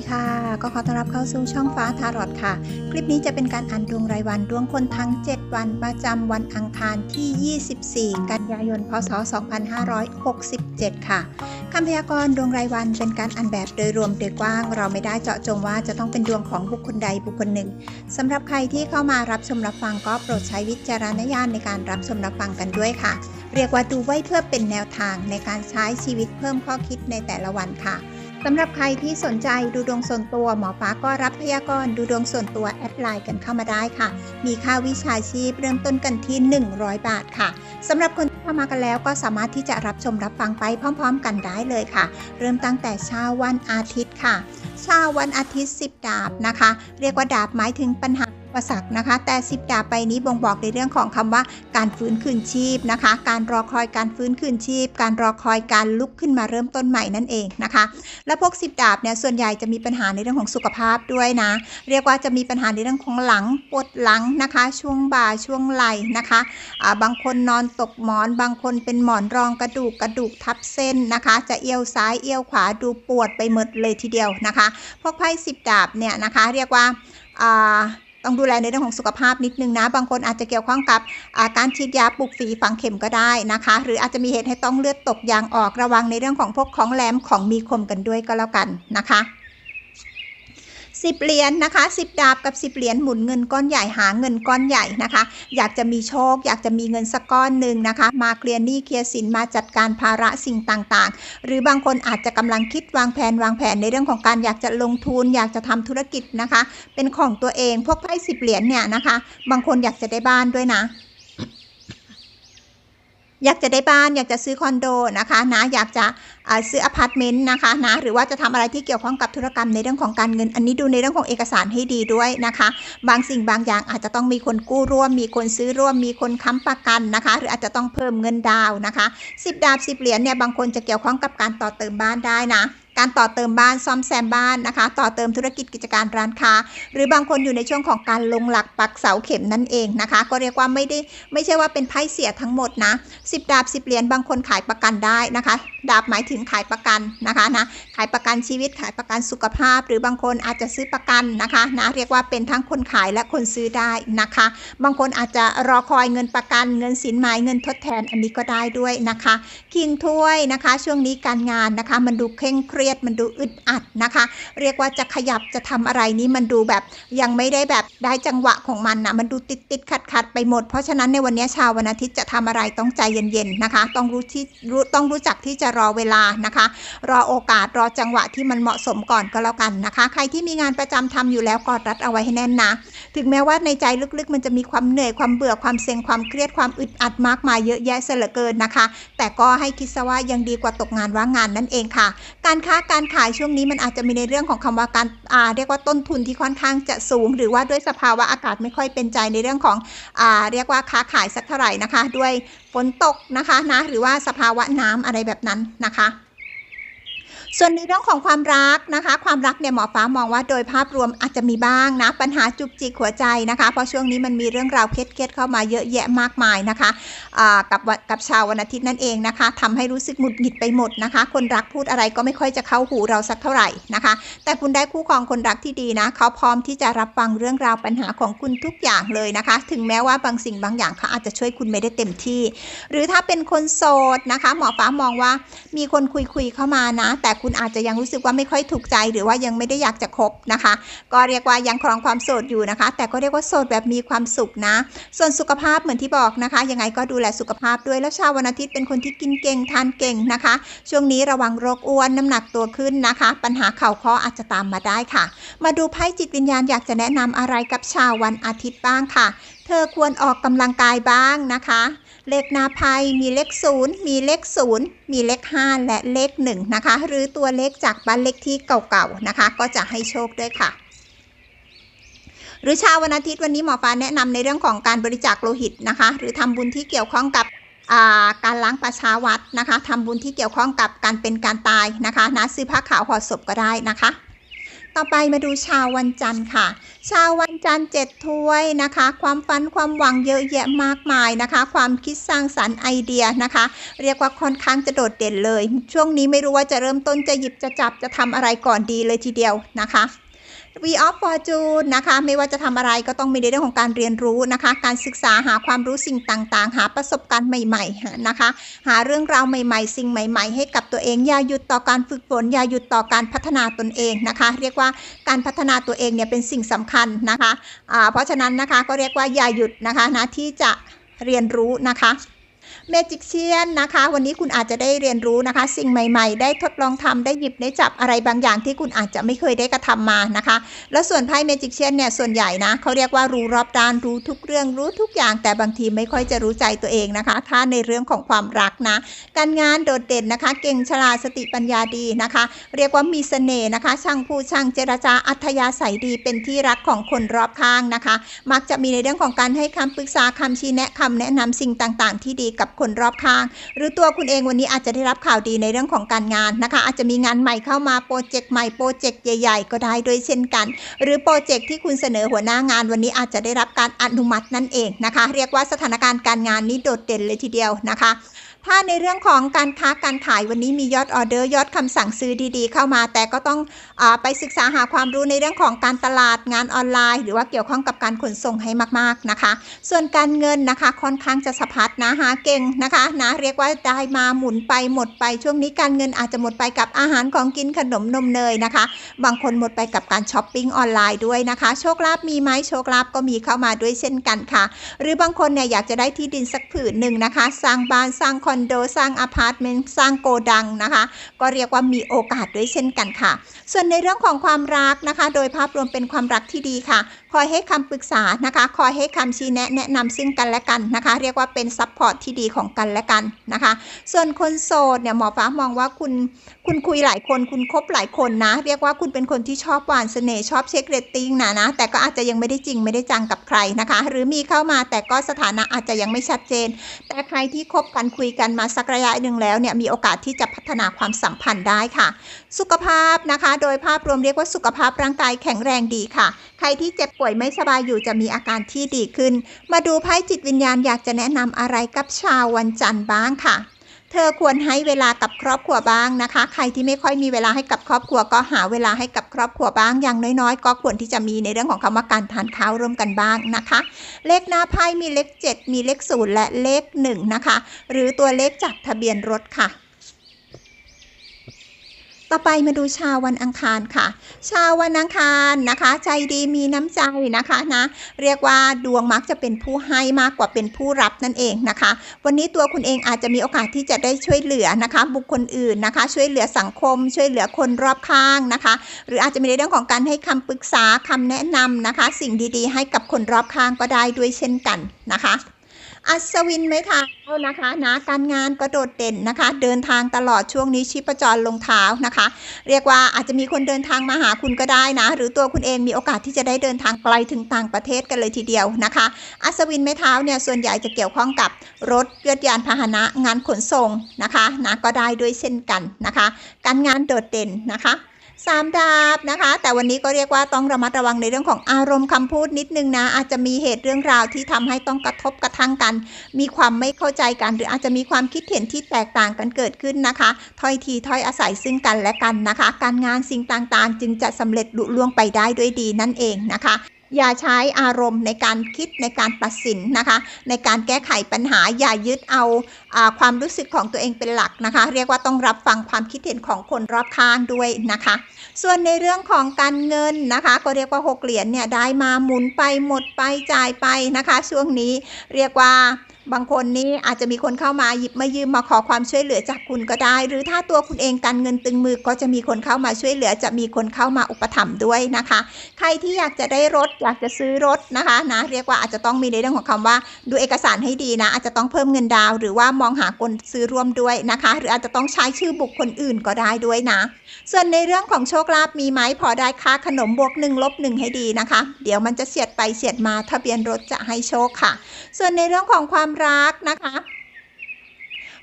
ดีค่ะ ก็ขอต้อนรับเข้าสู่ช่องฟ้าทารอดค่ะ คลิปนี้จะเป็นการอ่านดวงรายวันดวงคนทั้ง 7 วันประจำวันอังคารที่ 24 กันยายน พศ 2567 ค่ะคำพยากรณ์ดวงรายวันเป็นการอ่านแบบโดยรวมโดยกว้าง เราไม่ได้เจาะจงว่าจะต้องเป็นดวงของบุคคลใดบุคคลหนึ่งสำหรับใครที่เข้ามารับชมรับฟังก็โปรดใช้วิจารณญาณในการรับชมรับฟังกันด้วยค่ะ เรียกว่าดูไว้เพื่อเป็นแนวทางในการใช้ชีวิตเพิ่มข้อคิดในแต่ละวันค่ะ สำหรับใครที่สนใจดูดวงส่วนตัวหมอฟ้าก็รับพยากรณ์ดูดวงส่วนตัวแอดไลน์กันเข้ามาได้ค่ะ มีค่าวิชาชีพเริ่มต้นกันที่ 100 บาทค่ะสำหรับคนที่เข้ามากันแล้วก็สามารถที่จะรับชมรับฟังไปพร้อม ๆ กันได้เลยค่ะ เริ่มตั้งแต่เช้าวันอาทิตย์ค่ะเช้าวันอาทิตย์ 10 ดาบนะคะ เรียกว่าดาบหมายถึงปัญหา ปสรรคนะคะ แต่10ดาบไปนี้บ่งบอกในเรื่องของคำว่าการฟื้นคืนชีพนะคะ การรอคอยการฟื้นคืนชีพ การรอคอยการลุกขึ้นมาเริ่มต้นใหม่นั่นเองนะคะ และพวกสิบดาบเนี่ยส่วนใหญ่จะมีปัญหาในเรื่องของสุขภาพด้วยนะ เรียกว่าจะมีปัญหาในเรื่องของหลังปวดหลังนะคะ ช่วงบ่าช่วงไหล่นะคะอ่าบางคนนอนตกหมอน บางคนเป็นหมอนรองกระดูกกระดูกทับเส้นนะคะ จะเอียวซ้ายเอียวขวาดูปวดไปหมดเลยทีเดียวนะคะ พวกไพ่สิบดาบเนี่ยนะคะ เรียกว่า ต้องดูแลในเรื่องของสุขภาพนิดนึงนะ บางคนอาจจะเกี่ยวข้องกับอาการฉีดยาปลุกฝีฝังเข็มก็ได้นะคะ หรืออาจจะมีเหตุให้ต้องเลือดตกยางออกระวังในเรื่องของพวกของแหลมของมีคมกันด้วยก็แล้วกันนะคะ สิบเหรียญนะคะสิบดาบกับสิบเหรียญหมุนเงินก้อนใหญ่หาเงินก้อนใหญ่นะคะ อยากจะมีโชค อยากจะมีเงินสักก้อนหนึ่งนะคะ มาเคลียร์หนี้เคลียร์สินมาจัดการภาระสิ่งต่างๆ หรือบางคนอาจจะกำลังคิดวางแผนวางแผนในเรื่องของการอยากจะลงทุน อยากจะทำธุรกิจนะคะ เป็นของตัวเองพวกไพ่สิบเหรียญเนี่ยนะคะ บางคนอยากจะได้บ้านด้วยนะ อยากจะได้บ้านอยากจะซื้อคอนโดนะคะนะอยากจะซื้ออพาร์ตเมนต์นะคะนะหรือว่าจะทำอะไรที่เกี่ยวข้องกับธุรกรรมในเรื่องของการเงิน อันนี้ดูในเรื่องของเอกสารให้ดีด้วยนะคะ บางสิ่งบางอย่างอาจจะต้องมีคนกู้ร่วม มีคนซื้อร่วม มีคนค้ำประกันนะคะ หรืออาจจะต้องเพิ่มเงินดาวน์นะคะสิบดาบสิบเหรียญเนี่ยบางคนจะเกี่ยวข้องกับการต่อเติมบ้านได้นะการต่อเติมบ้านซ่อมแซมบ้านนะคะ ต่อเติมธุรกิจกิจการร้านค้า หรือบางคนอยู่ในช่วงของการลงหลักปักเสาเข็มนั่นเองนะคะ ก็เรียกว่าไม่ได้ไม่ใช่ว่าเป็นไพ่เสียทั้งหมดนะสิบดาบสิบเหรียญบางคนขายประกันได้นะคะ ดาบหมายถึงขายประกันนะคะนะขายประกันชีวิตขายประกันสุขภาพ หรือบางคนอาจจะซื้อประกันนะคะนะเรียกว่าเป็นทั้งคนขายและคนซื้อได้นะคะ บางคนอาจจะรอคอยเงินประกัน เงินสินไหมเงินทดแทนอันนี้ก็ได้ด้วยนะคะ คิงถ้วยนะคะ ช่วงนี้การงานนะคะ มันดูเคร่งเครียดมันดูอึดอัดนะคะ เรียกว่าจะขยับจะทำอะไรนี้มันดูแบบยังไม่ได้แบบได้จังหวะของมันนะมันดูติดติดขัดขัดไปหมด เพราะฉะนั้นในวันนี้ชาววันอาทิตย์จะทำอะไรต้องใจเย็นๆนะคะ ต้องรู้ที่รู้ต้องรู้จักที่จะรอเวลานะคะ รอโอกาสรอจังหวะที่มันเหมาะสมก่อนก็แล้วกันนะคะ ใครที่มีงานประจำทำอยู่แล้วกอดรัดเอาไว้ให้แน่นนะ ถึงแม้ว่าในใจลึกๆ มันจะมีความเหนื่อยความเบื่อความเซ็งความเครียดความอึดอัดมากมายเยอะแยะเสลือเกินนะคะ แต่ก็ให้คิดซะว่ายังดีกว่าตกงานว่างงานนั่นเองค่ะ การคะ การขายช่วงนี้มันอาจจะมีในเรื่องของคำว่าการอ่าเรียกว่าต้นทุนที่ค่อนข้างจะสูง หรือว่าด้วยสภาวะอากาศไม่ค่อยเป็นใจในเรื่องของอ่าเรียกว่าค้าขายสักเท่าไหร่นะคะ ด้วยฝนตกนะคะนะหรือว่าสภาวะน้ำอะไรแบบนั้นนะคะ ส่วนในเรื่องของความรักนะคะ ความรักเนี่ยหมอฟ้ามองว่าโดยภาพรวมอาจจะมีบ้างนะ ปัญหาจุกจิกหัวใจนะคะ เพราะช่วงนี้มันมีเรื่องราวเครียดๆเข้ามาเยอะแยะมากมายนะคะกับกับชาววันอาทิตย์นั่นเองนะคะทำให้รู้สึกหงุดหงิดไปหมดนะคะ คนรักพูดอะไรก็ไม่ค่อยจะเข้าหูเราสักเท่าไหร่นะคะ แต่คุณได้คู่ครองคนรักที่ดีนะเขาพร้อมที่จะรับฟังเรื่องราวปัญหาของคุณทุกอย่างเลยนะคะ ถึงแม้ว่าบางสิ่งบางอย่างเขาอาจจะช่วยคุณไม่ได้เต็มที่ หรือถ้าเป็นคนโสดนะคะ หมอฟ้ามองว่ามีคนคุยคุยๆเข้ามานะ แต่คุณอาจจะยังรู้สึกว่าไม่ค่อยถูกใจ หรือว่ายังไม่ได้อยากจะคบนะคะ ก็เรียกว่ายังครองความโสดอยู่นะคะ แต่ก็เรียกว่าโสดแบบมีความสุขนะ ส่วนสุขภาพเหมือนที่บอกนะคะ ยังไงก็ดูแลสุขภาพด้วยแล้วชาววันอาทิตย์เป็นคนที่กินเก่งทานเก่งนะคะ ช่วงนี้ระวังโรคอ้วนน้ำหนักตัวขึ้นนะคะ ปัญหาเข่าข้ออาจจะตามมาได้ค่ะ มาดูไพ่จิตวิญญาณอยากจะแนะนำอะไรกับชาววันอาทิตย์บ้างค่ะ เธอควรออกกำลังกายบ้างนะคะ เลขหนาภัยมีเลขศูนย์มีเลขศูนย์มีเลขห้าและเลขหนึ่งนะคะ หรือตัวเลขจากบ้านเลขที่เก่าๆนะคะ ก็จะให้โชคด้วยค่ะ หรือชาววันอาทิตย์วันนี้หมอฟ้าแนะนำในเรื่องของการบริจาคโลหิตนะคะ หรือทำบุญที่เกี่ยวข้องกับาการล้างประชาวัดนะคะทำบุญที่เกี่ยวข้องกับการเป็นการตายนะคะนะซื้อผ้าขาวห่อศพก็ได้นะคะ ต่อไปมาดูชาววันจันทร์ค่ะ ชาววันจันทร์เจ็ดถ้วยนะคะ ความฝันความหวังเยอะแยะมากมายนะคะ ความคิดสร้างสรรค์ไอเดียนะคะ เรียกว่าค่อนข้างจะโดดเด่นเลย ช่วงนี้ไม่รู้ว่าจะเริ่มต้นจะหยิบจะจับจะทำอะไรก่อนดีเลยทีเดียวนะคะ V of Fortune นะคะ ไม่ว่าจะทำอะไรก็ต้องมีในเรื่องของการเรียนรู้นะคะ การศึกษาหาความรู้สิ่งต่างๆ หาประสบการณ์ใหม่ๆนะคะ หาเรื่องราวใหม่ๆ สิ่งใหม่ ๆ ให้กับตัวเองอย่าหยุดต่อการฝึกฝนอย่าหยุดต่อการพัฒนาตนเองนะคะ เรียกว่าการพัฒนาตัวเองเนี่ยเป็นสิ่งสำคัญนะคะอ่าเพราะฉะนั้นนะคะก็เรียกว่าอย่าหยุดนะคะนะที่จะเรียนรู้นะคะ เมจิกเชียนนะคะ วันนี้คุณอาจจะได้เรียนรู้นะคะ สิ่งใหม่ ๆ ได้ทดลองทำได้หยิบได้จับอะไรบางอย่างที่คุณอาจจะไม่เคยได้กระทำมานะคะ แล้วส่วนไพ่เมจิกเชียนเนี่ยส่วนใหญ่นะเขาเรียกว่ารู้รอบด้านรู้ทุกเรื่องรู้ทุกอย่าง แต่บางทีไม่ค่อยจะรู้ใจตัวเองนะคะ ถ้าในเรื่องของความรักนะ การงานโดดเด่นนะคะ เก่งฉลาดสติปัญญาดีนะคะ เรียกว่ามีเสน่ห์นะคะ ช่างพูดช่างเจรจาอัธยาศัยดีเป็นที่รักของคนรอบข้างนะคะ มักจะมีในเรื่องของการให้คำปรึกษาคำชี้แนะคำแนะนำสิ่งต่าง ๆ ที่ดีกับคนรอบข้าง หรือตัวคุณเองวันนี้อาจจะได้รับข่าวดีในเรื่องของการงานนะคะ อาจจะมีงานใหม่เข้ามาโปรเจกต์ใหม่โปรเจกต์ใหญ่ ๆ ก็ได้ด้วยเช่นกัน หรือโปรเจกต์ที่คุณเสนอหัวหน้างานวันนี้อาจจะได้รับการอนุมัตินั่นเองนะคะ เรียกว่าสถานการณ์การงานนี้โดดเด่นเลยทีเดียวนะคะ ถ้าในเรื่องของการค้าการขายวันนี้มียอดออเดอร์ยอดคำสั่งซื้อดีๆ เข้ามา แต่ก็ต้องอไปศึกษาหาความรู้ในเรื่องของการตลาดงานออนไลน์ หรือว่าเกี่ยวข้องกับการขนส่งให้มากๆนะคะ ส่วนการเงินนะคะค่อนข้างจะสะพัดนะหาเก่งนะคะนะเรียกว่าได้มาหมุนไปหมดไปช่วงนี้การเงินอาจจะหมดไปกับอาหารของกินขนมนมเนยนะคะ บางคนหมดไปกับการช้อปปิ้งออนไลน์ด้วยนะคะ โชคลาภมีไหมโชคลาภก็มีเข้ามาด้วยเช่นกันค่ะ หรือบางคนเนี่ยอยากจะได้ที่ดินสักผืนหนึ่งนะคะ สร้างบ้านสร้างคอนโดสร้างอพาร์ตเมนต์สร้างโกดังนะคะ ก็เรียกว่ามีโอกาสด้วยเช่นกันค่ะ ส่วนในเรื่องของความรักนะคะ โดยภาพรวมเป็นความรักที่ดีค่ะ คอยให้คำปรึกษานะคะ คอยให้คำชี้แนะแนะนำซึ่งกันและกันนะคะ เรียกว่าเป็นซัพพอร์ตที่ดีของกันและกันนะคะ ส่วนคนโสดเนี่ยหมอฟ้ามองว่าคุณคุณคุยหลายคน คุณคบหลายคนนะ เรียกว่าคุณเป็นคนที่ชอบหวานเสน่ห์ชอบเช็คเรตติ้งนะนะ แต่ก็อาจจะยังไม่ได้จริงไม่ได้จังกับใครนะคะ หรือมีเข้ามาแต่ก็สถานะอาจจะยังไม่ชัดเจน แต่ใครที่คบกันคุยกันมาสักระยะหนึ่งแล้วเนี่ยมีโอกาสที่จะพัฒนาความสัมพันธ์ได้ค่ะ สุขภาพนะคะ โดยภาพรวมเรียกว่าสุขภาพร่างกายแข็งแรงดีค่ะ ใครที่เจ็บป่วยไม่สบายอยู่จะมีอาการที่ดีขึ้น มาดูไพ่จิตวิญญาณอยากจะแนะนำอะไรกับชาววันจันทร์บ้างค่ะ เธอควรให้เวลากับครอบครัวบ้างนะคะ ใครที่ไม่ค่อยมีเวลาให้กับครอบครัวก็หาเวลาให้กับครอบครัวบ้าง อย่างน้อยๆ ก็ควรที่จะมีในเรื่องของคำว่าการทานข้าวร่วมกันบ้างนะคะ เลขหน้าไพ่มีเลข 7 มีเลข 0 และเลข1นะคะ หรือตัวเลขจากทะเบียนรถค่ะ ต่อไปมาดูชาววันอังคารค่ะ ชาววันอังคารนะคะ ใจดีมีน้ำใจนะคะนะเรียกว่าดวงมักจะเป็นผู้ให้มากกว่าเป็นผู้รับนั่นเองนะคะ วันนี้ตัวคุณเองอาจจะมีโอกาสที่จะได้ช่วยเหลือนะคะ บุคคลอื่นนะคะ ช่วยเหลือสังคม ช่วยเหลือคนรอบข้างนะคะ หรืออาจจะมีในเรื่องของการให้คำปรึกษาคำแนะนำนะคะ สิ่งดีๆ ให้กับคนรอบข้างก็ได้ด้วยเช่นกันนะคะ อัศวินไม้เท้านะคะนะการงานก็โดดเด่นนะคะ เดินทางตลอดช่วงนี้ชีพจรลงเท้านะคะ เรียกว่าอาจจะมีคนเดินทางมาหาคุณก็ได้นะ หรือตัวคุณเองมีโอกาสที่จะได้เดินทางไกลถึงต่างประเทศกันเลยทีเดียวนะคะ อัศวินไม้เท้าเนี่ยส่วนใหญ่จะเกี่ยวข้องกับรถยนต์ยานพาหนะงานขนส่งนะคะนะก็ได้ด้วยเช่นกันนะคะ การงานโดดเด่นนะคะ สามดาบนะคะ แต่วันนี้ก็เรียกว่าต้องระมัดระวังในเรื่องของอารมณ์คำพูดนิดนึงนะ อาจจะมีเหตุเรื่องราวที่ทำให้ต้องกระทบกระทั่งกัน มีความไม่เข้าใจกัน หรืออาจจะมีความคิดเห็นที่แตกต่างกันเกิดขึ้นนะคะถ้อยทีถ้อยอาศัยซึ่งกันและกันนะคะ การงานสิ่งต่างๆ จึงจะสำเร็จลุล่วงไปได้ด้วยดีนั่นเองนะคะ อย่าใช้อารมณ์ในการคิดในการตัดสินนะคะ ในการแก้ไขปัญหาอย่ายึดเอาอาความรู้สึกของตัวเองเป็นหลักนะคะ เรียกว่าต้องรับฟังความคิดเห็นของคนรอบข้างด้วยนะคะ ส่วนในเรื่องของการเงินนะคะ ก็เรียกว่าหกเหรียญเนี่ยได้มาหมุนไปหมดไปจ่ายไปนะคะ ช่วงนี้เรียกว่า บางคนนี้อาจจะมีคนเข้ามาหยิบมายืมมาขอความช่วยเหลือจากคุณก็ได้ หรือถ้าตัวคุณเองการเงินตึงมือก็จะมีคนเข้ามาช่วยเหลือ จะมีคนเข้ามาอุปถัมภ์ด้วยนะคะ ใครที่อยากจะได้รถอยากจะซื้อรถนะคะนะเรียกว่าอาจจะต้องมีในเรื่องของคำว่าดูเอกสารให้ดีนะ อาจจะต้องเพิ่มเงินดาว หรือว่ามองหาคนซื้อร่วมด้วยนะคะ หรืออาจจะต้องใช้ชื่อบุคคลอื่นก็ได้ด้วยนะ ส่วนในเรื่องของโชคลาภมีไหมพอได้ค่าขนมบวกหนึ่งลบหนึ่งให้ดีนะคะ เดี๋ยวมันจะเฉียดไปเฉียดมาทะเบียนรถจะให้โชคค่ะ ส่วนในเรื่องของความรักนะคะ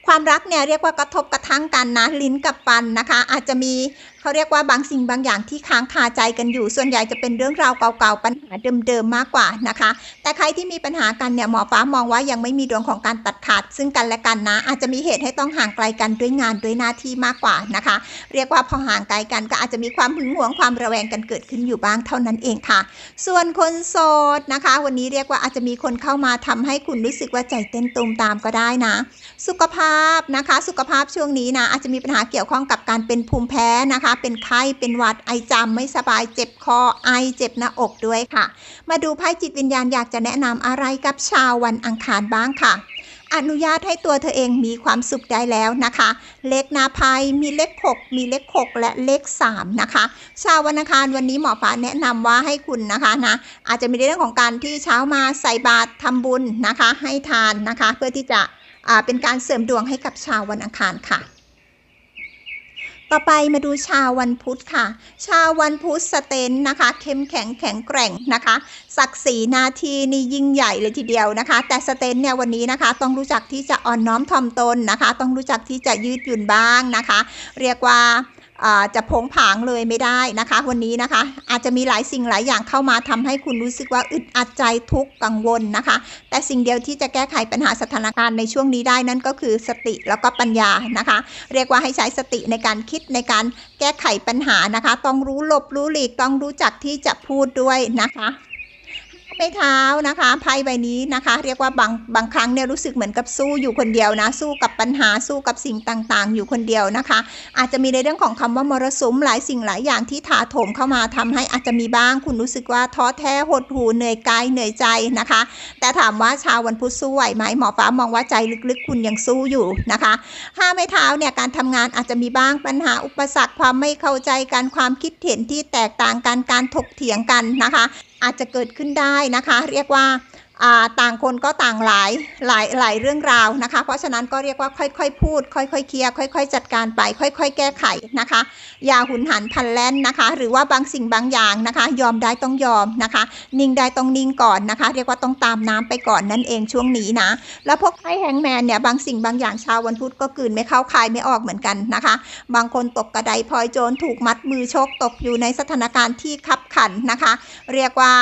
ความรักเนี่ยเรียกว่ากระทบกระทั่งกันนะลิ้นกับฟันนะคะ อาจจะมีเขาเรียกว่าบางสิ่งบางอย่างที่ค้างคาใจกันอยู่ ส่วนใหญ่จะเป็นเรื่องราวเก่าๆปัญหาเดิมๆมากกว่านะคะ แต่ใครที่มีปัญหากันเนี่ยหมอฟ้ามองว่ายังไม่มีดวงของการตัดขาด ซึ่งกันและกันนะ อาจจะมีเหตุให้ต้องห่างไกลกันด้วยงานด้วยหน้าที่มากกว่านะคะ เรียกว่าพอห่างไกลกันก็อาจจะมีความหึงหวงความระแวงกันเกิดขึ้นอยู่บ้างเท่านั้นเองค่ะ ส่วนคนโสดนะคะ วันนี้เรียกว่าอาจจะมีคนเข้ามาทำให้คุณรู้สึกว่าใจเต้นตูมตามก็ได้นะ สุขภาพนะคะ สุขภาพช่วงนี้นะอาจจะมีปัญหาเกี่ยวข้องกับการเป็นภูมิแพ้นะคะเป็นไข้เป็นหวัดไอจามไม่สบายเจ็บคอไอเจ็บหน้าอกด้วยค่ะ มาดูไพ่จิตวิญญาณอยากจะแนะนำอะไรกับชาววันอังคารบ้างค่ะอนุญาตให้ตัวเธอเองมีความสุขได้แล้วนะคะ เลขนาภัยมีเลข 6 มีเลข 6 และเลข 3 นะคะ ชาววันอังคารวันนี้หมอฟ้าแนะนำว่าให้คุณนะคะนะอาจจะมีเรื่องของการที่เช้ามาใส่บาตรทำบุญนะคะ ให้ทานนะคะ เพื่อที่จะเป็นการเสริมดวงให้กับชาววันอังคารค่ะ ต่อไปมาดูชาววันพุธค่ะ ชาววันพุธสเตนนะคะ เข้มแข็งแข็งแกร่งนะคะ ศักดิ์ศรีนาทีนี่ยิ่งใหญ่เลยทีเดียวนะคะ แต่สเตนเนี่ยวันนี้นะคะ ต้องรู้จักที่จะอ่อนน้อมถ่อมตนนะคะ ต้องรู้จักที่จะยืดหยุ่นบ้างนะคะ เรียกว่า จะผงผางเลยไม่ได้นะคะ วันนี้นะคะ อาจจะมีหลายสิ่งหลายอย่างเข้ามาทำให้คุณรู้สึกว่าอึดอัดใจทุกข์กังวลนะคะ แต่สิ่งเดียวที่จะแก้ไขปัญหาสถานการณ์ในช่วงนี้ได้นั่นก็คือสติแล้วก็ปัญญานะคะ เรียกว่าให้ใช้สติในการคิดในการแก้ไขปัญหานะคะ ต้องรู้หลบรู้หลีกต้องรู้จักที่จะพูดด้วยนะคะ ไม้เท้านะคะไพ่ใบนี้นะคะ เรียกว่าบางบางครั้งเนี่ยรู้สึกเหมือนกับสู้อยู่คนเดียวนะ สู้กับปัญหาสู้กับสิ่งต่างๆ อยู่คนเดียวนะคะ อาจจะมีในเรื่องของคำว่ามรสุมหลายสิ่งหลายอย่างที่ถาโถมเข้ามาทำให้อาจจะมีบ้าง คุณรู้สึกว่าท้อแท้หดหู่เหนื่อยกายเหนื่อยใจนะคะ แต่ถามว่าชาววันพุธสู้ไหวไหมหมอฟ้ามองว่าใจลึกๆ คุณยังสู้อยู่นะคะห้าไม้เท้าเนี่ยการทำงานอาจจะมีบ้างปัญหาอุปสรรคความไม่เข้าใจกันความคิดเห็นที่แตกต่างกันการถกเถียงกันนะคะ อาจจะเกิดขึ้นได้นะคะ เรียกว่า ต่างคนก็ต่างหลายหลายหลายเรื่องราวนะคะ เพราะฉะนั้นก็เรียกว่าค่อยๆพูด ค่อยๆเคลียร์ค่อย ๆ จัดการไป ค่อย ๆ แก้ไขนะคะ อย่าหุนหันพันแล่นนะคะ หรือว่าบางสิ่งบางอย่างนะคะ ยอมได้ต้องยอมนะคะ นิ่งได้ต้องนิ่งก่อนนะคะ เรียกว่าต้องตามน้ำไปก่อนนั่นเองช่วงนี้นะ แล้วพวกไพ่แฮงแมนเนี่ยบางสิ่งบางอย่างชาววันพุธก็กืนไม่เข้าคายไม่ออกเหมือนกันนะคะ บางคนตกกระไดพลอยโจรถูกมัดมือชกตกอยู่ในสถานการณ์ที่ขับขันนะคะ เรียกว่า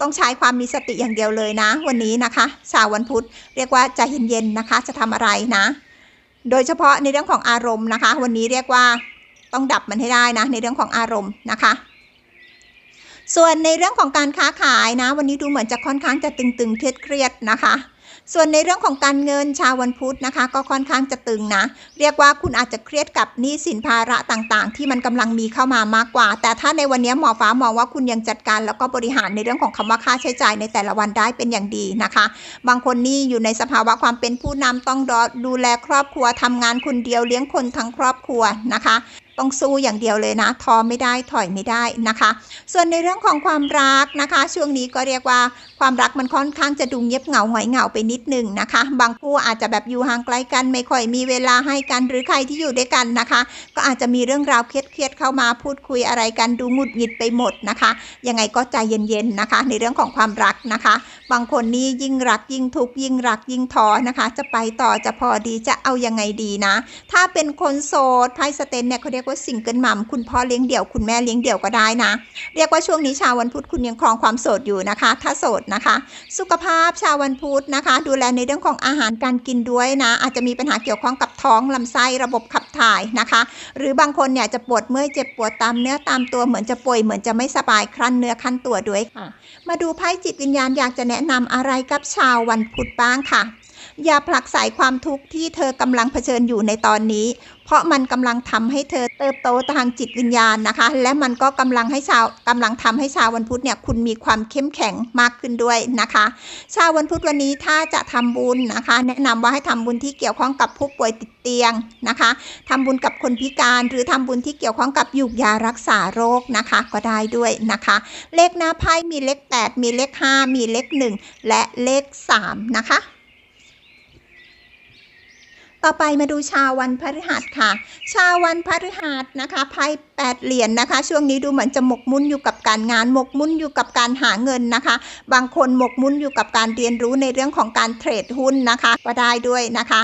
ต้องใช้ความมีสติอย่างเดียวเลยนะ วันนี้นะคะ ชาววันพุธเรียกว่าใจเย็นๆนะคะ จะทำอะไรนะ โดยเฉพาะในเรื่องของอารมณ์นะคะ วันนี้เรียกว่าต้องดับมันให้ได้นะ ในเรื่องของอารมณ์นะคะ ส่วนในเรื่องของการค้าขายนะ วันนี้ดูเหมือนจะค่อนข้างจะตึงๆเครียดๆนะคะ ส่วนในเรื่องของการเงินชาววันพุธนะคะ ก็ค่อนข้างจะตึงนะ เรียกว่าคุณอาจจะเครียดกับหนี้สินภาระต่างๆ ที่มันกำลังมีเข้ามามากกว่า แต่ถ้าในวันนี้หมอฟ้ามองว่าคุณยังจัดการ แล้วก็บริหารในเรื่องของคำว่าค่าใช้จ่ายในแต่ละวันได้เป็นอย่างดีนะคะ บางคนนี่อยู่ในสภาวะความเป็นผู้นำต้องดูแลครอบครัวทำงานคนเดียวเลี้ยงคนทั้งครอบครัวนะคะ ต้องสู้อย่างเดียวเลยนะท้อไม่ได้ถอยไม่ได้นะคะ ส่วนในเรื่องของความรักนะคะ ช่วงนี้ก็เรียกว่าความรักมันค่อนข้างจะดูเงียบเหงาหงอยเหงาไปนิดหนึ่งนะคะ บางคู่อาจจะแบบอยู่ห่างไกลกัน ไม่ค่อยมีเวลาให้กันหรือใครที่อยู่ด้วยกันนะคะ ก็อาจจะมีเรื่องราวเครียดๆเข้ามาพูดคุยอะไรกันดูหงุดหงิดไปหมดนะคะยังไงก็ใจเย็นๆนะคะ ในเรื่องของความรักนะคะ บางคนนี่ยิ่งรักยิ่งทุกข์ยิ่งรักยิ่งท้อนะคะ จะไปต่อจะพอดีจะเอายังไงดีนะ ถ้าเป็นคนโสดไพ่สเตนเนี่ยเขาเรียกว่าซิงเกิลมัมคุณพ่อเลี้ยงเดี่ยวคุณแม่เลี้ยงเดี่ยวก็ได้นะ เรียกว่าช่วงนี้ชาววันพุธคุณยังครองความโสดอยู่นะคะ ถ้าโสดนะคะ สุขภาพชาววันพุธนะคะ ดูแลในเรื่องของอาหารการกินด้วยนะ อาจจะมีปัญหาเกี่ยวข้องกับท้องลำไส้ระบบขับถ่ายนะคะ หรือบางคนเนี่ยจะปวดเมื่อยเจ็บปวดตามเนื้อตามตัวเหมือนจะป่วยเหมือนจะไม่สบายครั่นเนื้อขั้นตัวด้วยค่ะ มาดูไพ่จิตวิญญาณอยากจะแนะนำอะไรกับชาววันพุธบ้างค่ะ อย่าผลักไสความทุกข์ที่เธอกำลังเผชิญอยู่ในตอนนี้ เพราะมันกำลังทำให้เธอเติบโตทางจิตวิญญาณนะคะ และมันก็กำลังให้ชาวกำลังทำให้ชาววันพุธเนี่ยคุณมีความเข้มแข็งมากขึ้นด้วยนะคะ ชาววันพุธวันนี้ถ้าจะทำบุญนะคะ แนะนำว่าให้ทำบุญที่เกี่ยวข้องกับผู้ป่วยติดเตียงนะคะทำบุญกับคนพิการหรือทำบุญที่เกี่ยวข้องกับยุกยารักษาโรคนะคะ ก็ได้ด้วยนะคะ เลขหน้าไพ่มีเลข 8 มีเลข 5 มีเลข 1 และเลข 3 นะคะ ต่อไปมาดูชาววันพฤหัสค่ะ ชาววันพฤหัสนะคะไพ่แปดเหรียญนะคะ ช่วงนี้ดูเหมือนจะหมกมุ่นอยู่กับการงานหมกมุ่นอยู่กับการหาเงินนะคะ บางคนหมกมุ่นอยู่กับการเรียนรู้ในเรื่องของการเทรดหุ้นนะคะ ก็ได้ด้วยนะคะ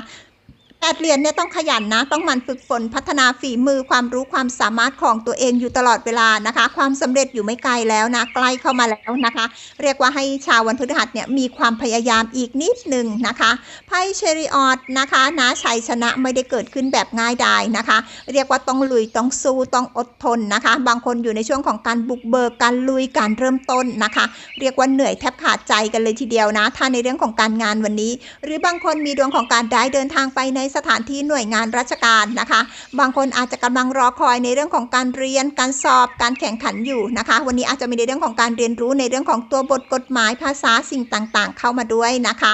แปดเรียญเนี่ยต้องขยันนะ ต้องมันฝึกฝนพัฒนาฝีมือความรู้ความสามารถของตัวเองอยู่ตลอดเวลานะคะ ความสำเร็จอยู่ไม่ไกลแล้วนะใกล้เข้ามาแล้วนะคะ เรียกว่าให้ชาววันพฤหัสเนี่ยมีความพยายามอีกนิดหนึ่งนะคะไพ่เชริออตนะคะนะชัยชนะไม่ได้เกิดขึ้นแบบง่ายดายนะคะ เรียกว่าต้องลุยต้องสู้ต้องอดทนนะคะ บางคนอยู่ในช่วงของการบุกเบิกการลุยการเริ่มต้นนะคะ เรียกว่าเหนื่อยแทบขาดใจกันเลยทีเดียวนะ ถ้าในเรื่องของการงานวันนี้ หรือบางคนมีดวงของการได้เดินทางไปในสถานที่หน่วยงานราชการนะคะ บางคนอาจจะกำลังรอคอยในเรื่องของการเรียนการสอบการแข่งขันอยู่นะคะ วันนี้อาจจะมีในเรื่องของการเรียนรู้ในเรื่องของตัวบทกฎหมายภาษาสิ่งต่างๆ เข้ามาด้วยนะคะ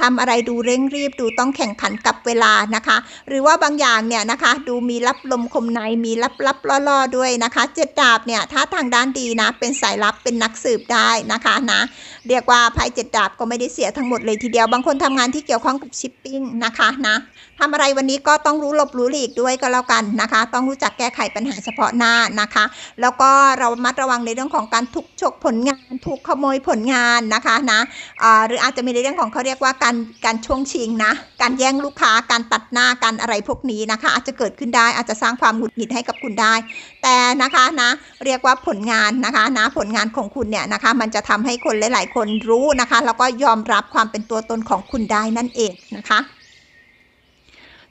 ทำอะไรดูเร่งรีบดูต้องแข่งขันกับเวลานะคะ หรือว่าบางอย่างเนี่ยนะคะดูมีลับลมคมในมีลับลับล่อๆด้วยนะคะเจ็ดดาบเนี่ยถ้าทางด้านดีนะ เป็นสายลับเป็นนักสืบได้นะคะนะเรียกว่าไพ่เจ็ดดาบก็ไม่ได้เสียทั้งหมดเลยทีเดียวบางคนทำงานที่เกี่ยวข้องกับชิปปิ้งนะคะนะทำอะไรวันนี้ก็ต้องรู้หลบรู้หลีกด้วยก็แล้วกันนะคะ ต้องรู้จักแก้ไขปัญหาเฉพาะหน้านะคะ แล้วก็เรามัดระวังในเรื่องของการถูกฉกผลงานถูกขโมยผลงานนะคะนะอ่าหรืออาจจะมีในเรื่องของเขาเรียกว่าการการช่วงชิงนะการแย่งลูกค้าการตัดหน้าการอะไรพวกนี้นะคะ อาจจะเกิดขึ้นได้อาจจะสร้างความหงุดหงิดให้กับคุณได้ แต่นะคะนะเรียกว่าผลงานนะคะนะผลงานของคุณเนี่ยนะคะ มันจะทำให้คนหลาย ๆ คนรู้นะคะ แล้วก็ยอมรับความเป็นตัวตนของคุณได้นั่นเองนะคะ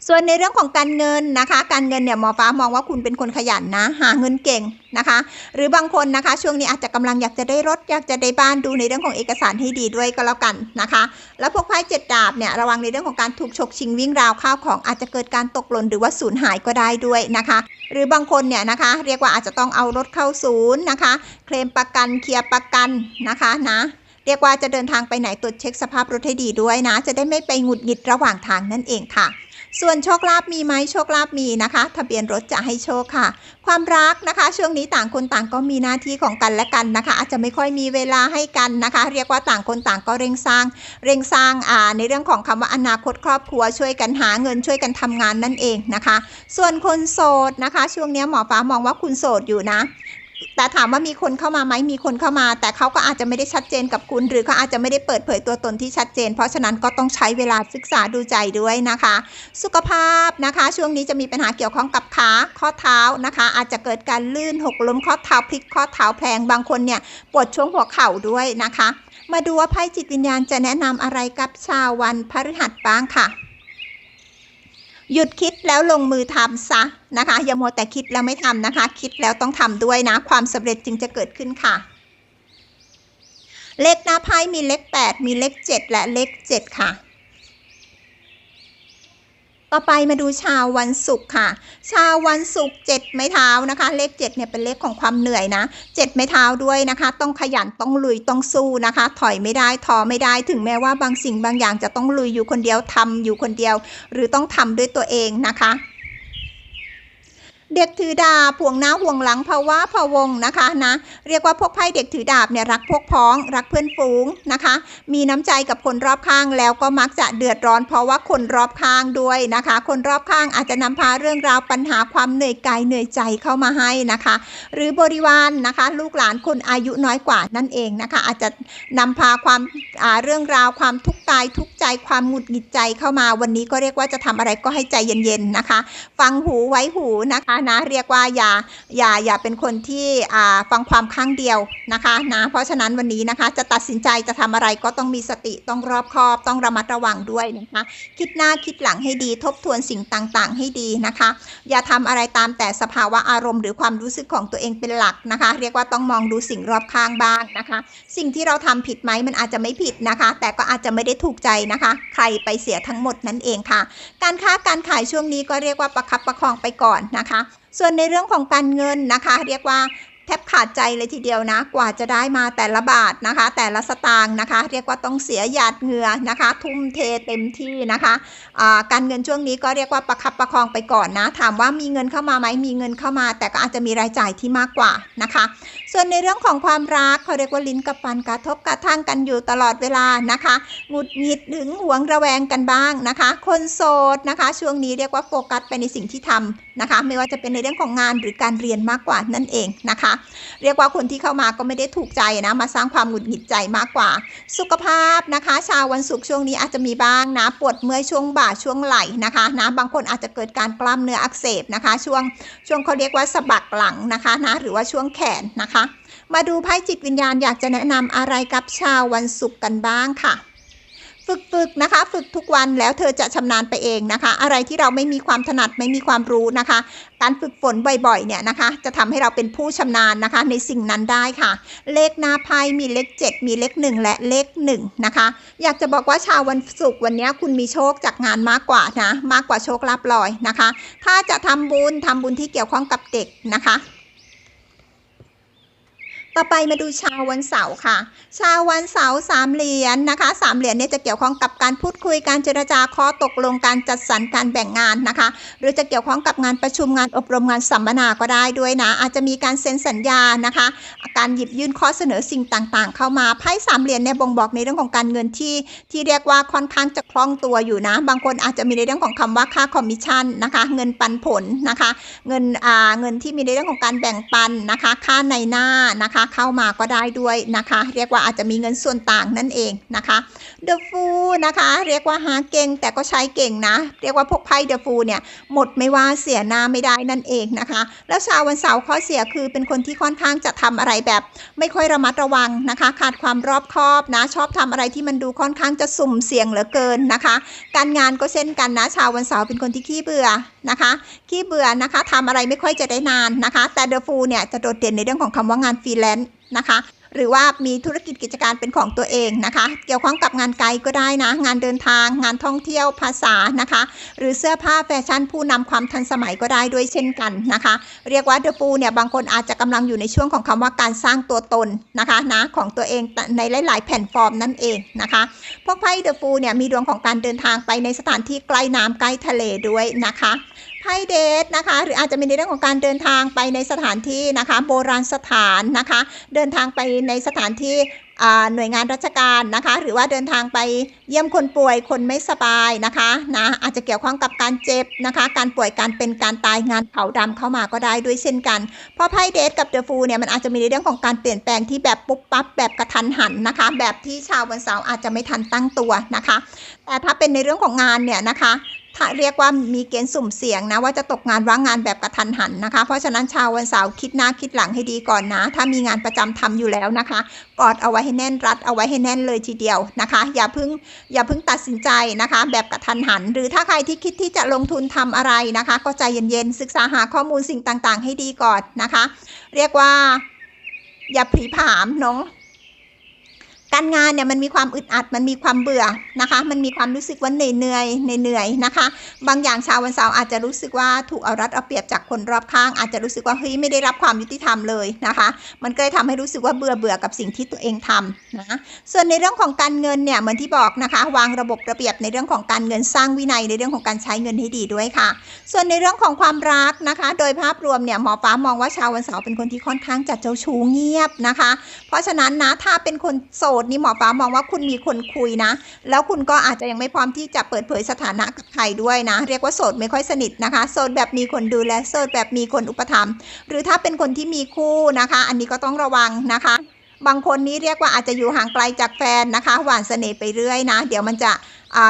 ส่วนในเรื่องของการเงินนะคะ การเงินเนี่ยหมอฟ้ามองว่าคุณเป็นคนขยันนะ หาเงินเก่งนะคะ หรือบางคนนะคะ ช่วงนี้อาจจะกำลังอยากจะได้รถอยากจะได้บ้านดูในเรื่องของเอกสารให้ดีด้วยก็แล้วกันนะคะ แล้วพวกไพ่เจ็ดดาบเนี่ยระวังในเรื่องของการถูกฉกชิงวิ่งราวข้าวของอาจจะเกิดการตกหล่นหรือว่าสูญหายก็ได้ด้วยนะคะ หรือบางคนเนี่ยนะคะ เรียกว่าอาจจะต้องเอารถเข้าศูนย์นะคะ เคลมประกันเคลียร์ประกันนะคะนะเรียกว่าจะเดินทางไปไหนตรวจเช็คสภาพรถให้ดีด้วยนะ จะได้ไม่ไปหงุดหงิดระหว่างทางนั่นเองค่ะ ส่วนโชคลาภมีไหมโชคลาภมีนะคะ ทะเบียนรถจะให้โชคค่ะ ความรักนะคะ ช่วงนี้ต่างคนต่างก็มีหน้าที่ของกันและกันนะคะ อาจจะไม่ค่อยมีเวลาให้กันนะคะ เรียกว่าต่างคนต่างก็เร่งสร้าง เร่งสร้างอ่าในเรื่องของคำว่าอนาคตครอบครัวช่วยกันหาเงินช่วยกันทำงานนั่นเองนะคะ ส่วนคนโสดนะคะ ช่วงนี้หมอฟ้ามองว่าคุณโสดอยู่นะ แต่ถามว่ามีคนเข้ามาไหมมีคนเข้ามา แต่เขาก็อาจจะไม่ได้ชัดเจนกับคุณ หรือเขาอาจจะไม่ได้เปิดเผยตัวตนที่ชัดเจน เพราะฉะนั้นก็ต้องใช้เวลาศึกษาดูใจด้วยนะคะ สุขภาพนะคะ ช่วงนี้จะมีปัญหาเกี่ยวข้องกับขาข้อเท้านะคะ อาจจะเกิดการลื่นหกล้มข้อเท้าพลิกข้อเท้าแพลงบางคนเนี่ยปวดช่วงหัวเข่าด้วยนะคะ มาดูว่าไพ่จิตวิญญาณจะแนะนำอะไรกับชาววันพฤหัสบ้างค่ะ หยุดคิดแล้วลงมือทำซะนะคะ อย่ามัวแต่คิดแล้วไม่ทำนะคะ คิดแล้วต้องทำด้วยนะ ความสำเร็จจึงจะเกิดขึ้นค่ะ เลขหน้าไพ่มีเลข 8 มีเลข 7 และเลข 7 ค่ะ ต่อไปมาดูชาววันศุกร์ค่ะ ชาววันศุกร์เจ็ดไม้เท้านะคะ เลขเจ็ดเนี่ยเป็นเลขของความเหนื่อยนะเจ็ดไม้เท้าด้วยนะคะ ต้องขยันต้องลุยต้องสู้นะคะ ถอยไม่ได้ท้อไม่ได้ถึงแม้ว่าบางสิ่งบางอย่างจะต้องลุยอยู่คนเดียวทำอยู่คนเดียว หรือต้องทำด้วยตัวเองนะคะ เด็กถือดาบห่วงหน้าห่วงหลังภาวะพะวงนะคะนะเรียกว่าพวกไพ่เด็กถือดาบเนี่ยรักพวกพ้อง รักเพื่อนฝูงนะคะ มีน้ำใจกับคนรอบข้างแล้วก็มักจะเดือดร้อน เพราะว่าคนรอบข้างด้วยนะคะ คนรอบข้างอาจจะนำพาเรื่องราวปัญหาความเหนื่อยกายเหนื่อยใจเข้ามาให้นะคะ หรือบริวารนนะคะ ลูกหลานคนอายุน้อยกว่านั่นเองนะคะ อาจจะนำพาความเรื่องราวความทุกข์กายทุกใจความหงุดหงิดใจเข้ามาวันนี้ก็เรียกว่าจะทำอะไรก็ให้ใจเย็นๆนะคะ ฟังหูไว้หูนะคะนะเรียกว่าอย่าอย่าอย่าเป็นคนที่อ่าฟังความข้างเดียวนะคะนะเพราะฉะนั้นวันนี้นะคะจะตัดสินใจจะทำอะไรก็ต้องมีสติต้องรอบคอบต้องระมัดระวังด้วยนะคะคิดหน้าคิดหลังให้ดีทบทวนสิ่งต่างๆ ให้ดีนะคะ อย่าทำอะไรตามแต่สภาวะอารมณ์หรือความรู้สึกของตัวเองเป็นหลักนะคะ เรียกว่าต้องมองดูสิ่งรอบข้างบ้างนะคะ สิ่งที่เราทำผิดไหมมันอาจจะไม่ผิดนะคะ แต่ก็อาจจะไม่ได้ถูกใจนะคะ ใครไปเสียทั้งหมดนั่นเองค่ะ การค้าการขายช่วงนี้ก็เรียกว่าประคับประคองไปก่อนนะคะ ส่วนในเรื่องของการเงินนะคะ เรียกว่าแทบขาดใจเลยทีเดียวนะ กว่าจะได้มาแต่ละบาทนะคะ แต่ละสตางค์นะคะ เรียกว่าต้องเสียหยาดเหงื่อนะคะ ทุ่มเทเต็มที่นะคะอ่าการเงินช่วงนี้ก็เรียกว่าประคับประคองไปก่อนนะ ถามว่ามีเงินเข้ามาไหมมีเงินเข้ามา แต่ก็อาจจะมีรายจ่ายที่มากกว่านะคะ ส่วนในเรื่องของความรักเขาเรียกว่าลิ้นกับฟันกระทบกระทั่งกันอยู่ตลอดเวลานะคะหงุดหงิดถึงหวงระแวงกันบ้างนะคะ คนโสดนะคะ ช่วงนี้เรียกว่าโฟกัสไปในสิ่งที่ทำนะคะ ไม่ว่าจะเป็นในเรื่องของงานหรือการเรียนมากกว่านั่นเองนะคะ เรียกว่าคนที่เข้ามาก็ไม่ได้ถูกใจนะมาสร้างความหงุดหงิดใจมากกว่า สุขภาพนะคะ ชาววันศุกร์ช่วงนี้อาจจะมีบ้างนะปวดเมื่อยช่วงบ่าช่วงไหล่นะคะนะบางคนอาจจะเกิดการกล้ามเนื้ออักเสบนะคะ ช่วงช่วงเขาเรียกว่าสะบักหลังนะคะนะหรือว่าช่วงแขนนะคะ มาดูไพ่จิตวิญญาณอยากจะแนะนำอะไรกับชาววันศุกร์กันบ้างค่ะ ฝึกฝึกนะคะ ฝึกทุกวันแล้วเธอจะชำนาญไปเองนะคะ อะไรที่เราไม่มีความถนัดไม่มีความรู้นะคะ การฝึกฝนบ่อยๆเนี่ยนะคะ จะทำให้เราเป็นผู้ชำนาญนะคะ ในสิ่งนั้นได้ค่ะ เลขหน้าไพ่มีเลข 7 มีเลข 1 และเลข1นะคะ อยากจะบอกว่าชาววันศุกร์วันนี้คุณมีโชคจากงานมากกว่านะมากกว่าโชคลาภลอยนะคะ ถ้าจะทำบุญทำบุญที่เกี่ยวข้องกับเด็กนะคะ ต่อไปมาดูชาววันเสาร์ค่ะ ชาววันเสาร์สามเหรียญนะคะสามเหรียญเนี่ยจะเกี่ยวข้องกับการพูดคุยการเจรจาข้อตกลงการจัดสรรการแบ่งงานนะคะ หรือจะเกี่ยวข้องกับงานประชุมงานอบรมงานสัมมนาก็ได้ด้วยนะ อาจจะมีการเซ็นสัญญานะคะ การหยิบยื่นข้อเสนอสิ่งต่างๆ เข้ามาไพ่สามเหรียญเนี่ยบ่งบอกในเรื่องของการเงินที่ที่เรียกว่าค่อนข้างจะคล่องตัวอยู่นะ บางคนอาจจะมีในเรื่องของคำว่าค่าคอมมิชชั่นนะคะเงินปันผลนะคะ เงินอ่าเงินที่มีในเรื่องของการแบ่งปันนะคะ ค่าในหน้านะคะเข้ามาก็ได้ด้วยนะคะ เรียกว่าอาจจะมีเงินส่วนต่างนั่นเองนะคะเดอะฟูนะคะ เรียกว่าหาเก่งแต่ก็ใช้เก่งนะ เรียกว่าพวกไพ่เดอะฟูเนี่ยหมดไม่ว่าเสียหน้าไม่ได้นั่นเองนะคะ แล้วชาววันเสาร์ข้อเสียคือเป็นคนที่ค่อนข้างจะทำอะไรแบบ ไม่ค่อยระมัดระวังนะคะ ขาดความรอบคอบนะ ชอบทำอะไรที่มันดูค่อนข้างจะสุ่มเสี่ยงเหลือเกินนะคะ การงานก็เช่นกันนะ ชาววันเสาร์เป็นคนที่ขี้เบื่อนะคะขี้เบื่อนะคะทำอะไรไม่ค่อยจะได้นานนะคะ แต่เดอะฟูเนี่ยจะโดดเด่นในเรื่องของคำว่างานฟรีแลนซ์นะคะ หรือว่ามีธุรกิจกิจการเป็นของตัวเองนะคะ เกี่ยวข้องกับงานไกลก็ได้นะ งานเดินทาง งานท่องเที่ยวภาษานะคะ หรือเสื้อผ้าแฟชั่นผู้นำความทันสมัยก็ได้ด้วยเช่นกันนะคะ เรียกว่าเดอะฟูเนี่ยบางคนอาจจะกำลังอยู่ในช่วงของคำว่าการสร้างตัวตนนะคะนะของตัวเองในหลาย ๆ แผ่นฟอร์มนั่นเองนะคะพวกไพ่เดอะฟูเนี่ยมีดวงของการเดินทางไปในสถานที่ใกล้น้ำใกล้ทะเลด้วยนะคะ ไพ่เดทนะคะ หรืออาจจะมีในเรื่องของการเดินทางไปในสถานที่นะคะ โบราณสถานนะคะ เดินทางไปในสถานที่หน่วยงานราชการนะคะ หรือว่าเดินทางไปเยี่ยมคนป่วยคนไม่สบายนะคะนะอาจจะเกี่ยวข้องกับการเจ็บนะคะ การป่วยการเป็นการตายงานเผาดำเข้ามาก็ได้ด้วยเช่นกัน เพราะไพ่เดทกับเดอะฟูเนี่ยมันอาจจะมีในเรื่องของการเปลี่ยนแปลงที่แบบปุ๊บปั๊บแบบกระทันหันนะคะ แบบที่ชาววันเสาร์อาจจะไม่ทันตั้งตัวนะคะ แต่ถ้าเป็นในเรื่องของงานเนี่ยนะคะ ถ้าเรียกว่ามีเกณฑ์สุ่มเสี่ยงนะว่าจะตกงานว่างงานแบบกระทันหันนะคะ เพราะฉะนั้นชาววันเสาร์คิดหน้าคิดหลังให้ดีก่อนนะ ถ้ามีงานประจำทำอยู่แล้วนะคะ กอดเอาไว้ให้แน่นรัดเอาไว้ให้แน่นเลยทีเดียวนะคะ อย่าเพิ่งอย่าเพิ่งตัดสินใจนะคะ แบบกระทันหัน หรือถ้าใครที่คิดที่จะลงทุนทำอะไรนะคะ ก็ใจเย็นๆศึกษาหาข้อมูลสิ่งต่างๆ ให้ดีก่อนนะคะ เรียกว่า อย่าผีผามเนาะ การงานเนี่ยมันมีความอึดอัดมันมีความเบื่อนะคะ มันมีความรู้สึกว่าเหนื่อยเหนื่อยเหนื่อยนะคะ บางอย่างชาววันเสาร์อาจจะรู้สึกว่าถูกเอารัดเอาเปรียบจากคนรอบข้าง อาจจะรู้สึกว่าเฮ้ยไม่ได้รับความยุติธรรมเลยนะคะ มันก็เลยทำให้รู้สึกว่าเบื่อเบื่อกับสิ่งที่ตัวเองทำนะส่วนในเรื่องของการเงินเนี่ยเหมือนที่บอกนะคะ วางระบบระเบียบในเรื่องของการเงินสร้างวินัยในเรื่องของการใช้เงินให้ดีด้วยค่ะ ส่วนในเรื่องของความรักนะคะ โดยภาพรวมเนี่ยหมอฟ้ามองว่าชาววันเสาร์เป็นคนที่ค่อนข้างจะเจ้าชู้เงียบนะคะ เพราะฉะนั้นนะถ้าเป็นคนโสดนี่หมอฟ้ามองว่าคุณมีคนคุยนะ แล้วคุณก็อาจจะยังไม่พร้อมที่จะเปิดเผยสถานะกับใครด้วยนะ เรียกว่าโสดไม่ค่อยสนิทนะคะ โสดแบบมีคนดูแลโสดแบบมีคนอุปถัมภ์หรือถ้าเป็นคนที่มีคู่นะคะ อันนี้ก็ต้องระวังนะคะบางคนนี้เรียกว่าอาจจะอยู่ห่างไกลจากแฟนนะคะ หวานเสน่ห์ไปเรื่อยนะ เดี๋ยวมันจะ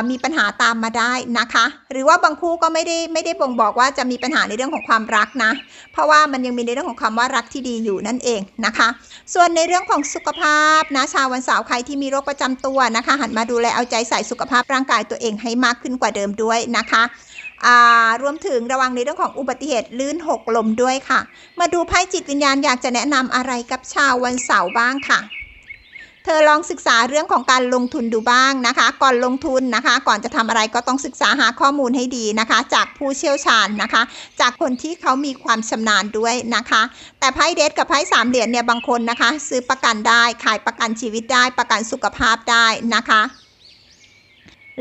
มีปัญหาตามมาได้นะคะ หรือว่าบางคู่ก็ไม่ได้ไม่ได้บ่งบอกว่าจะมีปัญหาในเรื่องของความรักนะ เพราะว่ามันยังมีในเรื่องของคำว่ารักที่ดีอยู่นั่นเองนะคะ ส่วนในเรื่องของสุขภาพนะชาววันเสาร์ใครที่มีโรคประจำตัวนะคะ หันมาดูแลเอาใจใส่สุขภาพร่างกายตัวเองให้มากขึ้นกว่าเดิมด้วยนะคะรวมถึงระวังในเรื่องของอุบัติเหตุลื่นหกล้มด้วยค่ะ มาดูไพ่จิตวิญญาณอยากจะแนะนำอะไรกับชาววันเสาร์บ้างค่ะ เธอลองศึกษาเรื่องของการลงทุนดูบ้างนะคะ ก่อนลงทุนนะคะ ก่อนจะทำอะไรก็ต้องศึกษาหาข้อมูลให้ดีนะคะ จากผู้เชี่ยวชาญนะคะ จากคนที่เขามีความชำนาญด้วยนะคะ แต่ไพ่เดทกับไพ่สามเหรียญเนี่ยบางคนนะคะ ซื้อประกันได้ขายประกันชีวิตได้ ประกันสุขภาพได้นะคะ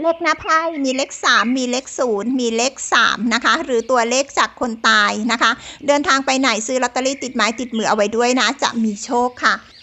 เลขหน้าไพ่มีเลข 3 มีเลข 0 มีเลข 3 นะคะ หรือตัวเลขจากคนตายนะคะ เดินทางไปไหนซื้อลอตเตอรี่ติดไม้ติดมือเอาไว้ด้วยนะ จะมีโชคค่ะ